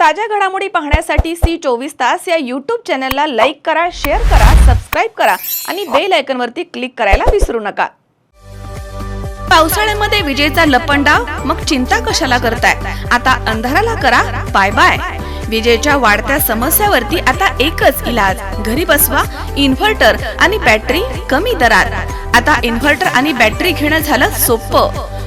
ताज्या घडामोडी पाहण्यासाठी सी चोवीस तास या यूट्यूब चॅनलला लाईक करा शेअर करा सबस्क्राईब करा आणि बेल आयकनवरती क्लिक करायला विसरू नका. पावसाळ्यामध्ये विजेचा लपंडाव? मग चिंता कशाला करताय? आता अंधाराला करा बाय बाय विजेच्या वाढत्या समस्यावरती आता एकच इलाज घरी बसवा इन्व्हर्टर आणि बॅटरी कमी दरात. आता इन्व्हर्टर आणि बॅटरी घेणं झालं सोपं.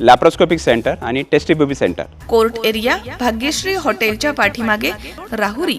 laparoscopic centre and test tube baby centre court area Bhagyashree हॉटेलच्या पाठीमागे राहुरी.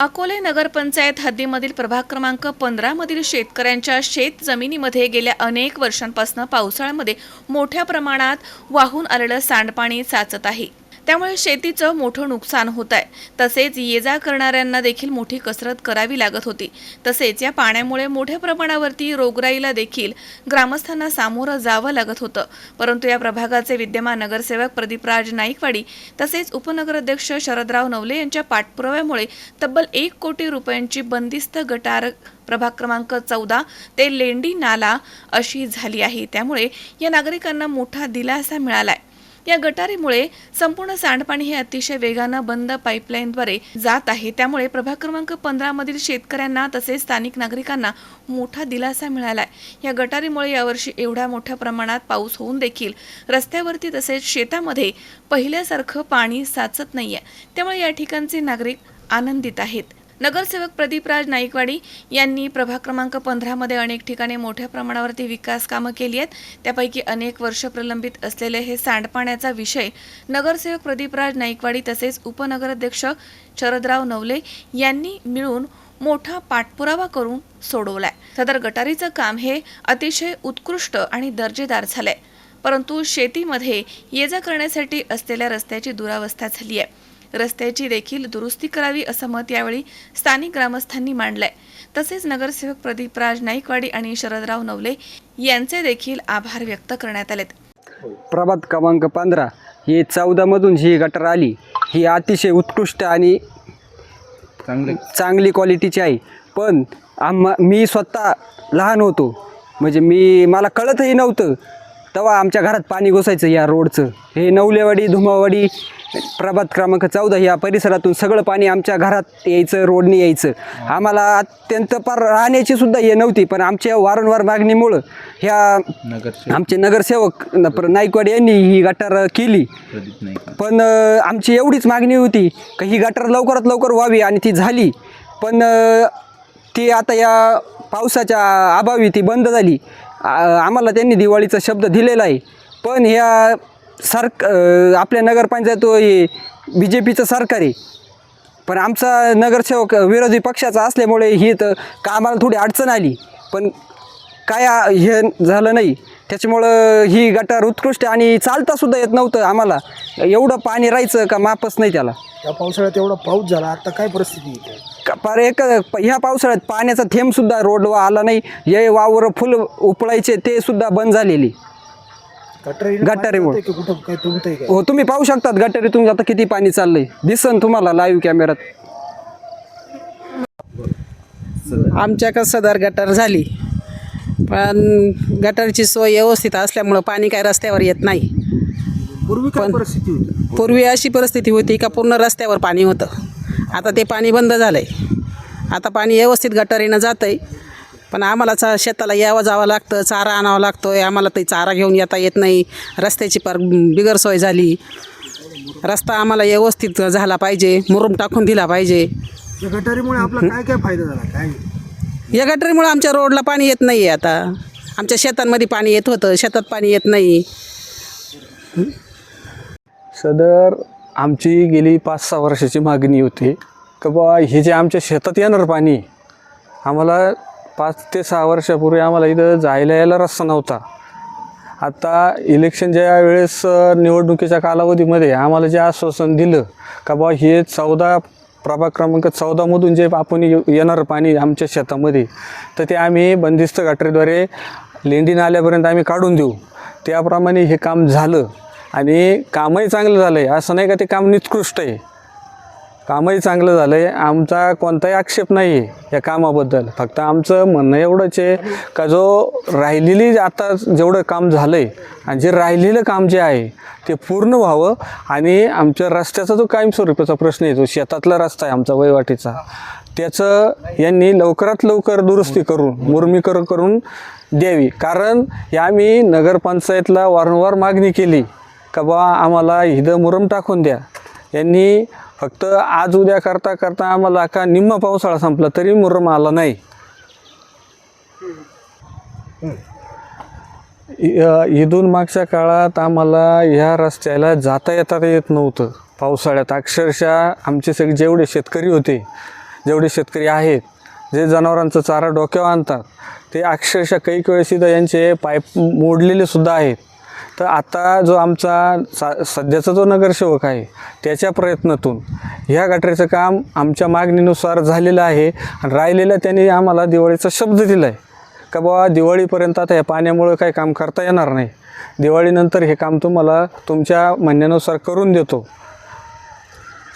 अकोले नगरपंचायत हद्दीमधील प्रभाग क्रमांक पंधरा मधील शेतकऱ्यांच्या शेत जमिनीमध्ये गेल्या अनेक वर्षांपासून पावसाळ्यामध्ये मोठ्या प्रमाणात वाहून आलेलं सांडपाणी साचत आहे. त्यामुळे शेतीचं मोठं नुकसान होत आहे. तसेच ये जा करणाऱ्यांना देखील मोठी कसरत करावी लागत होती. तसेच या पाण्यामुळे मोठ्या प्रमाणावरती रोगराईला देखील ग्रामस्थांना सामोरं जावं लागत होतं. परंतु या प्रभागाचे विद्यमान नगरसेवक प्रदीपराज नाईकवाडी तसेच उपनगराध्यक्ष शरदराव नवले यांच्या पाठपुराव्यामुळे तब्बल एक कोटी रुपयांची बंदिस्त गटार प्रभाग क्रमांक चौदा ते लेंडी नाला अशी झाली आहे. त्यामुळे या नागरिकांना मोठा दिलासा मिळालाय. या गटारीमुळे संपूर्ण सांडपाणी हे अतिशय वेगानं बंद पाईपलाईनद्वारे जात आहे. त्यामुळे प्रभाग क्रमांक पंधरा मधील शेतकऱ्यांना तसेच स्थानिक नागरिकांना मोठा दिलासा मिळालाय. या गटारीमुळे यावर्षी एवढ्या मोठ्या प्रमाणात पाऊस होऊन देखील रस्त्यावरती तसेच शेतामध्ये पहिल्यासारखं पाणी साचत नाहीये. त्यामुळे या ठिकाणचे नागरिक आनंदित आहेत. नगरसेवक प्रदीपराज नाईकवाडी यांनी प्रभाग क्रमांक पंधरामध्ये अनेक ठिकाणी मोठ्या प्रमाणावरती विकास कामं केली आहेत. त्यापैकी अनेक वर्ष प्रलंबित असलेले हे सांडपाण्याचा विषय नगरसेवक प्रदीपराज नाईकवाडी तसेच उपनगराध्यक्ष शरदराव नवले यांनी मिळून मोठा पाठपुरावा करून सोडवलाय. सदर गटारीचं काम हे अतिशय उत्कृष्ट आणि दर्जेदार झालंय. परंतु शेतीमध्ये ये जा करण्यासाठी असलेल्या रस्त्याची दुरावस्था झाली आहे रस्त्याची देखील दुरुस्ती करावी असं मत यावेळी स्थानिक ग्रामस्थांनी मांडलंय. तसेच नगरसेवक प्रदीपराज नाईकवाडी आणि शरदराव नवले यांचे देखील आभार व्यक्त करण्यात आलेत. प्रभात क्रमांक पंधरा. ही चौदामधून जी गटर आली. ही अतिशय उत्कृष्ट आणि चांगली. चांगली क्वालिटीची आहे. पण आम्हा मी स्वतः लहान होतो. म्हणजे मी मला कळतही नव्हतं. तेव्हा आमच्या घरात पाणी घुसायचं या रोडचं. हे नवलेवाडी धुमावाडी प्रभात क्रमांक चौदा या परिसरातून सगळं पाणी आमच्या घरात यायचं रोडने यायचं. आम्हाला अत्यंत पार राहण्याची सुद्धा हे नव्हती पण आमच्या वारंवार मागणीमुळं ह्या आमचे नगरसेवक नाईकवाडी यांनी ही गटार केली. पण आमची एवढीच मागणी होती का ही गटार लवकरात लवकर व्हावी आणि ती झाली. पण ती आता या पावसाच्या अभावी ती बंद झाली. आम्हाला त्यांनी दिवाळीचा शब्द दिलेला आहे. पण ह्या सरक आपल्या नगरपंचायत बी जे पीचं सरकार आहे. पण आमचा नगरसेवक विरोधी पक्षाचा असल्यामुळे ही तर का आम्हाला थोडी अडचण आली. पण काय हे झालं नाही. त्याच्यामुळं ही गटार उत्कृष्ट आणि चालता सुद्धा येत नव्हतं आम्हाला. एवढं पाणी राहायचं का मापच नाही त्याला. या पावसाळ्यात एवढा पाऊस झाला आता काय परिस्थिती इथे? का- पार एक ह्या पावसाळ्यात पाण्याचा थेंब सुद्धा रोडवर आला नाही. हे वावर फुल उपळायचे ते सुद्धा बंद झालेली. गटारी गटारीमुळे. की कुठं काय तुमतंय काय? हो तुम्ही पाहू शकतात गटारीतून आता किती पाणी चाललंय. दिसन तुम्हाला लाईव्ह कॅमेऱ्यात आमच्या सदर गटार झाली? पण गटारची सोय व्यवस्थित असल्यामुळं पाणी काय रस्त्यावर येत नाही. पूर्वी काय परिस्थिती होती? पूर्वी अशी परिस्थिती होती का पूर्ण रस्त्यावर पाणी होतं. आता ते पाणी बंद झालं आहे आता पाणी व्यवस्थित गटारीनं जातं आहे पण आम्हाला चा शेताला यावं जावं लागतं चारा आणावा लागतो आहे आम्हाला ते चारा घेऊन येता येत नाही. रस्त्याची पर बिगर सोय झाली. रस्ता आम्हाला व्यवस्थित झाला पाहिजे. मुरुम टाकून दिला पाहिजे. या गटारीमुळे आपला काय काय फायदा झाला? काय? या गटरीमुळं आमच्या रोडला पाणी येत नाही आहे आता. आमच्या शेतांमध्ये पाणी येत होतं शेतात पाणी येत नाही. सदर आमची गेली पाच सहा वर्षाची मागणी होती का बुवा हे जे आमच्या शेतात येणार पाणी आम्हाला पाच ते सहा वर्षापूर्वी आम्हाला इथं जायला यायला रस्ता नव्हता. आता इलेक्शनच्या वेळेस निवडणुकीच्या कालावधीमध्ये आम्हाला जे आश्वासन दिलं का बुवा हे चौदा प्रभाग क्रमांक चौदामधून जे आपण येणारं पाणी आमच्या शेतामध्ये तर ते आम्ही बंदिस्त गटरीद्वारे लेंडी नाल्यापर्यंत आम्ही काढून देऊ. त्याप्रमाणे हे काम झालं आणि कामही चांगलं झालं आहे असं नाही का ते काम निकृष्ट आहे. कामही चांगलं झालं आहे आमचा कोणताही आक्षेप नाही आहे या कामाबद्दल. फक्त आमचं म्हणणं एवढंच आहे का जो राहिलेली आता जेवढं काम झालं आहे आणि जे राहिलेलं काम जे आहे ते पूर्ण व्हावं आणि आमच्या रस्त्याचा जो कायमस्वरूपाचा प्रश्न आहे जो शेतातला रस्ता आहे आमचा वयवाटीचा त्याचं यांनी लवकरात लवकर दुरुस्ती करून मुरमीकरण करून द्यावी. कारण या आम्ही नगरपंचायतला वारंवार मागणी केली का बा आम्हाला हिदं मुरम टाकून द्या. यांनी फक्त आज उद्या करता करता आम्हाला का निम्मा पावसाळा संपला तरी मुरम आला नाही. इथून मागच्या काळात आम्हाला ह्या रस्त्याला जाता येता येत नव्हतं. पावसाळ्यात अक्षरशः आमचे सगळे जेवढे शेतकरी होते जेवढे शेतकरी आहेत जे जनावरांचा चारा डोक्यावर आणतात ते अक्षरशः काही वेळेस इथं यांचे पाईप मोडलेले सुद्धा आहेत. तर आता जो आमचा सा सध्याचा जो नगरसेवक आहे त्याच्या प्रयत्नातून ह्या गटारीचं काम आमच्या मागणीनुसार झालेलं आहे आणि राहिलेलं त्यांनी आम्हाला दिवाळीचा शब्द दिला आहे का बाबा दिवाळीपर्यंत आता या पाण्यामुळे काही काम करता येणार नाही. दिवाळीनंतर हे काम तुम्हाला तुमच्या म्हणण्यानुसार करून देतो.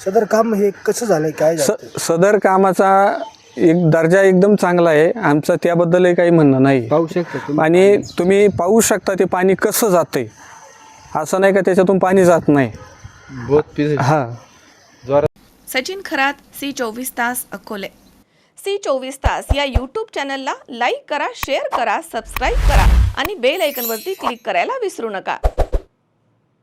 सदर काम हे कसं झालंय? काय स झालं सदर कामाचा एक दर्जा एकदम चांगला आहे. आमचं त्याबद्दलही काही म्हणणं नाही. पाहू शकता आणि तुम्ही पाहू शकता ते पाणी कसं जाते असं नाही का त्याच्यातून पाणी जात नाही. हां. सचिन खरात सी चोवीस तास अकोले. सी चोवीस तास या यूट्यूब चॅनलला लाईक करा शेअर करा सबस्क्राईब करा आणि बेल ऐकनवरती क्लिक करायला विसरू नका.